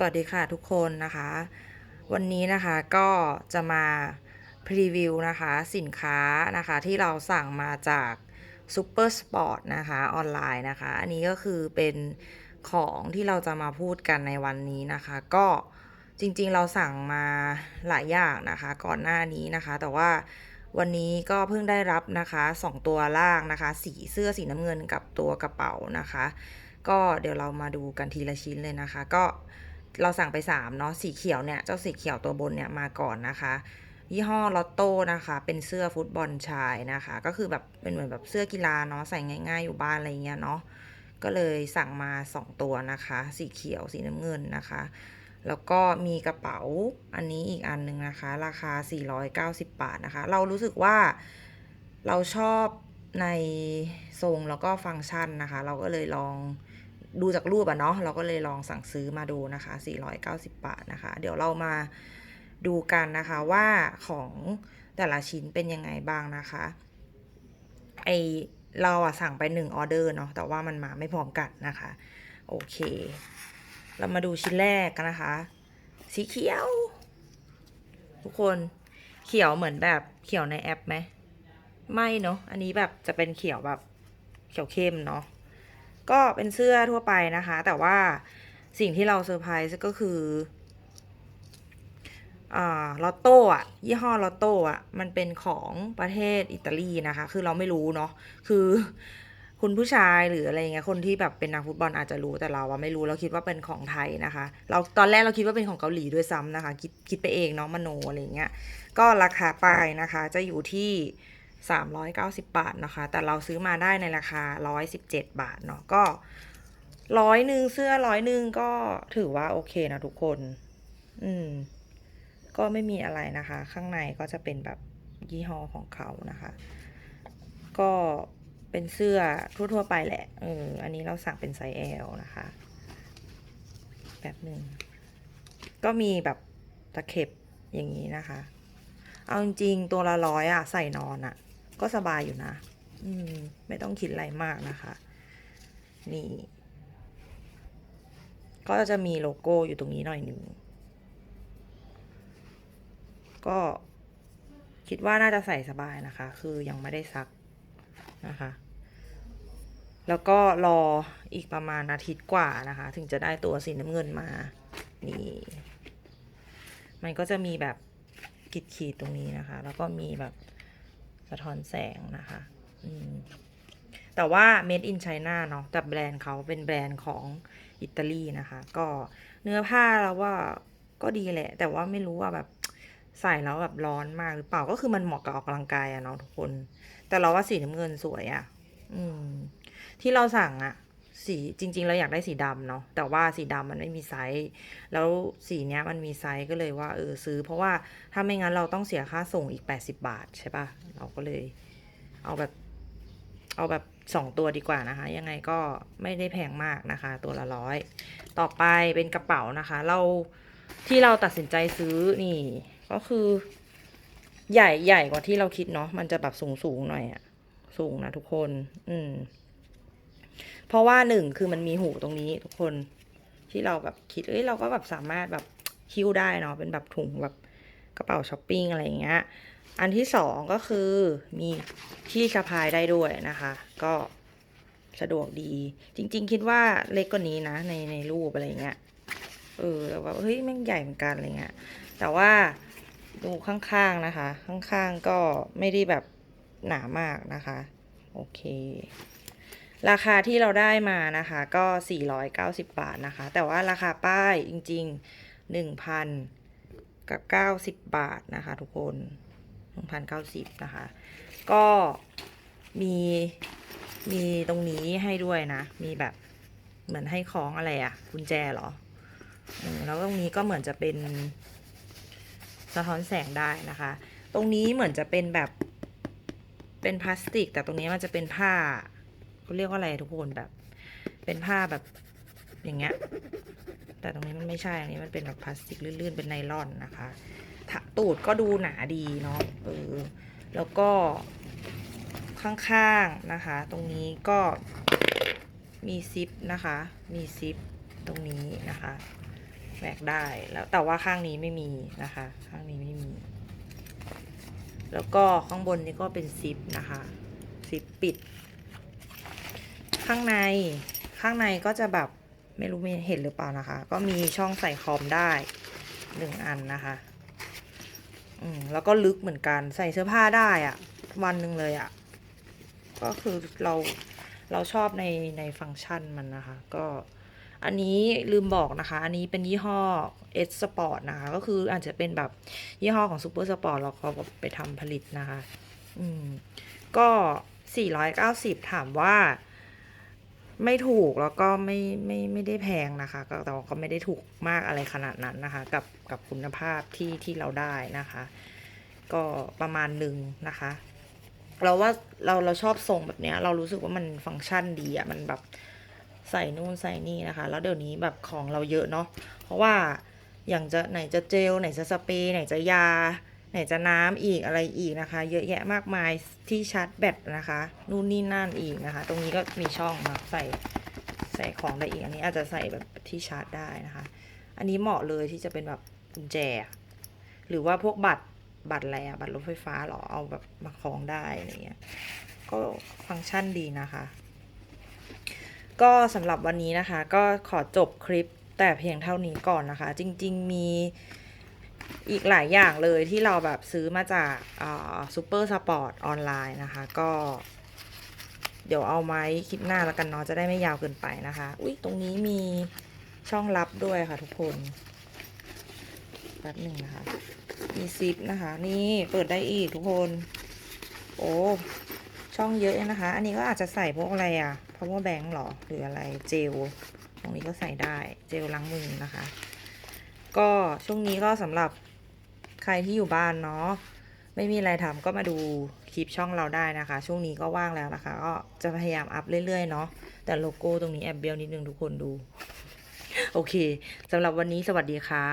สวัสดีค่ะทุกคนนะคะ วันนี้นะคะก็จะมาพรีวิวนะคะสินค้านะคะที่เราสั่งมาจาก Super Sport นะคะออนไลน์นะคะ อันนี้ก็คือเป็นของที่เราจะมาพูดกันในวันนี้นะคะ ก็จริงๆเราสั่งมาหลายอย่างนะคะ ก่อนหน้านี้นะคะ แต่ว่าวันนี้ก็เพิ่งได้รับนะคะสองตัวล่างนะคะ สีเสื้อสีน้ำเงินกับตัวกระเป๋านะคะ ก็เดี๋ยวเรามาดูกันทีละชิ้นเลยนะคะ ก็ เราสั่งไป3เนาะสีเขียวเนี่ยเจ้าสีเขียวตัวบนเนี่ยมาก่อนนะคะ ยี่ห้อลอตโต้นะคะ เป็นเสื้อฟุตบอลชายนะคะ ก็คือแบบเป็นเหมือนแบบเสื้อกีฬาเนาะใส่ง่าย ๆ อยู่บ้านอะไรเงี้ยเนาะก็เลยสั่งมา 2 ตัวนะคะ สีเขียวสีน้ำเงินนะคะ แล้วก็มีกระเป๋าอันนี้อีกอันหนึ่งนะคะ ราคา 490 บาทนะคะ เรารู้สึกว่าเราชอบในทรงแล้วก็ฟังก์ชันนะคะ เราก็เลยลอง ดูจากรูปอะเนาะเราก็เลยลองสั่งซื้อมาดูนะคะ 490 บาทนะคะ เดี๋ยวเรามาดูกันนะคะว่าของแต่ละชิ้นเป็นยังไงบ้างนะคะไอเราอะสั่งไปหนึ่งออเดอร์เนาะแต่ว่ามันมาไม่พร้อมกันนะคะ โอเค เรามาดูชิ้นแรกกันนะคะ สีเขียว ทุกคนเขียวเหมือนแบบเขียวในแอปไหมไม่เนาะอันนี้แบบจะเป็นเขียวแบบเขียวเข้มเนาะ ก็เป็นเสื้อทั่วไปนะคะ แต่ว่าสิ่งที่เราเซอร์ไพรส์ก็คืออลอตโต้อะยี่ห้อลอตโต้อะมันเป็นของประเทศอิตาลีนะคะ คือเราไม่รู้เนาะคือคุณผู้ชายหรืออะไรเงี้ยคนที่แบบเป็นนักฟุตบอลอาจจะรู้แต่เราอะไม่รู้เราคิดว่าเป็นของไทยนะคะ เราตอนแรกเราคิดว่าเป็นของเกาหลีด้วยซ้ำนะคะ คิดคิดไปเองเนาะมโนอะไรเงี้ยก็ราคาป้ายนะคะ จะอยู่ที่ 390 บาทนะคะ แต่เราซื้อมาได้ในราคา 117 บาทเนาะก็ร้อยหนึ่งเสื้อร้อยหนึ่งก็ถือว่าโอเคนะทุกคน อืม ก็ไม่มีอะไรนะคะ ข้างในก็จะเป็นแบบยี่ห้อของเขานะคะ ก็เป็นเสื้อทั่วๆไปแหละเอออันนี้เราสั่งเป็นไซส์ L นะคะ แบบหนึ่ง ก็มีแบบตะเข็บอย่างนี้นะคะ เอาจริงๆตัวละร้อยอะใส่นอนอะ ก็สบายอยู่นะ อืม ไม่ต้องคิดอะไรมากนะคะ นี่ ก็จะมีโลโก้อยู่ตรงนี้หน่อยหนึ่ง ก็คิดว่าน่าจะใส่สบายนะคะ คือยังไม่ได้ซักนะคะ แล้วก็รออีกประมาณอาทิตย์กว่านะคะ ถึงจะได้ตัวสีน้ำเงินมา นี่ มันก็จะมีแบบขีดขีดๆตรงนี้นะคะ แล้วก็มีแบบ สะท้อนแสงนะคะอืมแต่ว่า made in China เนาะแต่แบรนด์เขาเป็นแบรนด์ของอิตาลีนะคะ ก็เนื้อผ้าเราว่าก็ดีแหละ แต่ว่าไม่รู้ว่าแบบใส่แล้วแบบร้อนมากหรือเปล่าก็คือมันเหมาะกับออกกำลังกายอะเนาะทุกคน แต่เราว่าสีน้ำเงินสวยอะอืม ที่เราสั่งอะ สีจริง ๆ เราอยากได้สีดำเนาะแต่ว่าสีดำมันไม่มีไซส์แล้วสีเนี้ยมันมีไซส์ก็เลยว่าเออซื้อ เพราะว่าถ้าไม่งั้นเราต้องเสียค่าส่งอีก 80 บาทใช่ปะเราก็เลยเอาแบบ เอาแบบสองตัวดีกว่านะคะ ยังไงก็ไม่ได้แพงมากนะคะ ตัวละร้อยต่อไปเป็นกระเป๋านะคะ เราที่เราตัดสินใจซื้อนี่ ก็คือ ใหญ่ใหญ่กว่าที่เราคิดเนาะมันจะแบบสูงสูงหน่อยอะสูงนะทุกคน อืม เพราะว่าหนึ่งคือมันมีหูตรงนี้ทุกคนที่เราแบบคิดเอ้ยเราก็แบบสามารถแบบคิ้วได้เนาะเป็นแบบถุงแบบกระเป๋าช้อปปิ้งอะไรอย่างเงี้ยอันที่สองก็คือมีที่สะพายได้ด้วยนะคะ ก็สะดวกดี จริง ๆ คิดว่าเล็กกว่านี้นะ ในในรูปอะไรเงี้ยเออแล้วว่าเฮ้ยแม่งใหญ่เหมือนกันอะไรเงี้ยแต่ว่าดูข้างๆนะคะ ข้างๆก็ไม่ได้แบบหนามากนะคะ โอเค ราคาที่เราได้มานะคะ ก็ 490 บาทนะคะ แต่ว่าราคาป้ายจริง ๆ 1,000 กับ 90 บาทนะคะ ทุกคน 1,090 นะคะ ก็มีมีตรงนี้ให้ด้วยนะ มีแบบเหมือนให้คล้องอะไรอะกุญแจเหรออแล้วตรงนี้ก็เหมือนจะเป็นสะท้อนแสงได้นะคะ ตรงนี้เหมือนจะเป็นแบบเป็นพลาสติก แต่ตรงนี้มันจะเป็นผ้า เขาเรียกว่าอะไรทุกคนแบบ เป็นผ้าแบบอย่างเงี้ย แต่ตรงนี้มันไม่ใช่อันนี้มันเป็นแบบพลาสติกลื่นๆเป็นไนล่อนนะคะถะตูดก็ดูหนาดีเนาะเออแล้วก็ข้างๆนะคะ ตรงนี้ก็มีซิปนะคะ มีซิปตรงนี้นะคะแหวกได้แล้วแต่ว่าข้างนี้ไม่มีนะคะ ข้างนี้ไม่มี แล้วก็ข้างบนนี้ก็เป็นซิปนะคะ ซิปปิด ข้างในข้างในก็จะแบบไม่รู้มีเห็นหรือเปล่านะคะ ก็มีช่องใส่คอมได้หนึ่งอันนะคะอืมแล้วก็ลึกเหมือนกันใส่เสื้อผ้าได้อะวันหนึ่งเลยอะก็คือเราเราชอบในในฟังก์ชันมันนะคะ ก็อันนี้ลืมบอกนะคะ อันนี้เป็นยี่ห้อ S Sport นะคะ ก็คืออาจจะเป็นแบบยี่ห้อของ Super Sport แล้วเขาไปทำผลิตนะคะ อืม ก็ 490 ถามว่า ไม่ถูกแล้วก็ไม่ไม่ไม่ได้แพงนะคะ ก็แต่ว่าก็ไม่ได้ถูกมากอะไรขนาดนั้นนะคะ กับกับคุณภาพที่ที่เราได้นะคะ ก็ประมาณหนึ่งนะคะ เราว่าเราเราชอบทรงแบบเนี้ย เรารู้สึกว่ามันฟังก์ชันดีอะมันแบบใส่นู่นใส่นี่นะคะ แล้วเดี๋ยวนี้แบบของเราเยอะเนาะเพราะว่าอย่างจะไหนจะเจลไหนจะสเปรย์ไหนจะยา ไหนจะน้ำอีกอะไรอีกนะคะ เยอะแยะมากมายที่ชาร์จแบตนะคะ นู่นนี่นั่นอีกนะคะ ตรงนี้ก็มีช่องนะใส่ใส่ของได้อีก อันนี้อาจจะใส่แบบที่ชาร์จได้นะคะ อันนี้เหมาะเลยที่จะเป็นแบบกุญแจ หรือว่าพวกบัตรบัตรอะไรบัตรรถไฟฟ้าหรอเอาแบบมาคล้องได้อะไรเงี้ยก็ฟังก์ชันดีนะคะ ก็สำหรับวันนี้นะคะ ก็ขอจบคลิปแต่เพียงเท่านี้ก่อนนะคะ จริง ๆ มี อีกหลายอย่างเลยที่เราแบบซื้อมาจากซูเปอร์สปอร์ตออนไลน์นะคะ ก็ เดี๋ยวเอาไม้คลิปหน้าแล้วกันเนาะจะได้ไม่ยาวเกินไปนะคะ อุ้ยตรงนี้มีช่องลับด้วยค่ะทุกคนแป๊บหนึ่งนะคะ มีซิปนะคะ นี่เปิดได้อีกทุกคน โอ้ช่องเยอะนะคะ อันนี้ก็อาจจะใส่พวกอะไรอะ power bank หรอหรืออะไรเจล ตรงนี้ก็ใส่ได้เจลล้างมือนะคะ ก็ช่วงนี้ก็สำหรับใครที่อยู่บ้านเนาะไม่มีอะไรทำก็มาดูคลิปช่องเราได้นะคะ ช่วงนี้ก็ว่างแล้วนะคะ ก็จะพยายามอัพเรื่อยๆเนาะแต่โลโก้ตรงนี้แอบเบี้ยวนิดนึงทุกคนดู โอเคสำหรับวันนี้สวัสดีค่ะ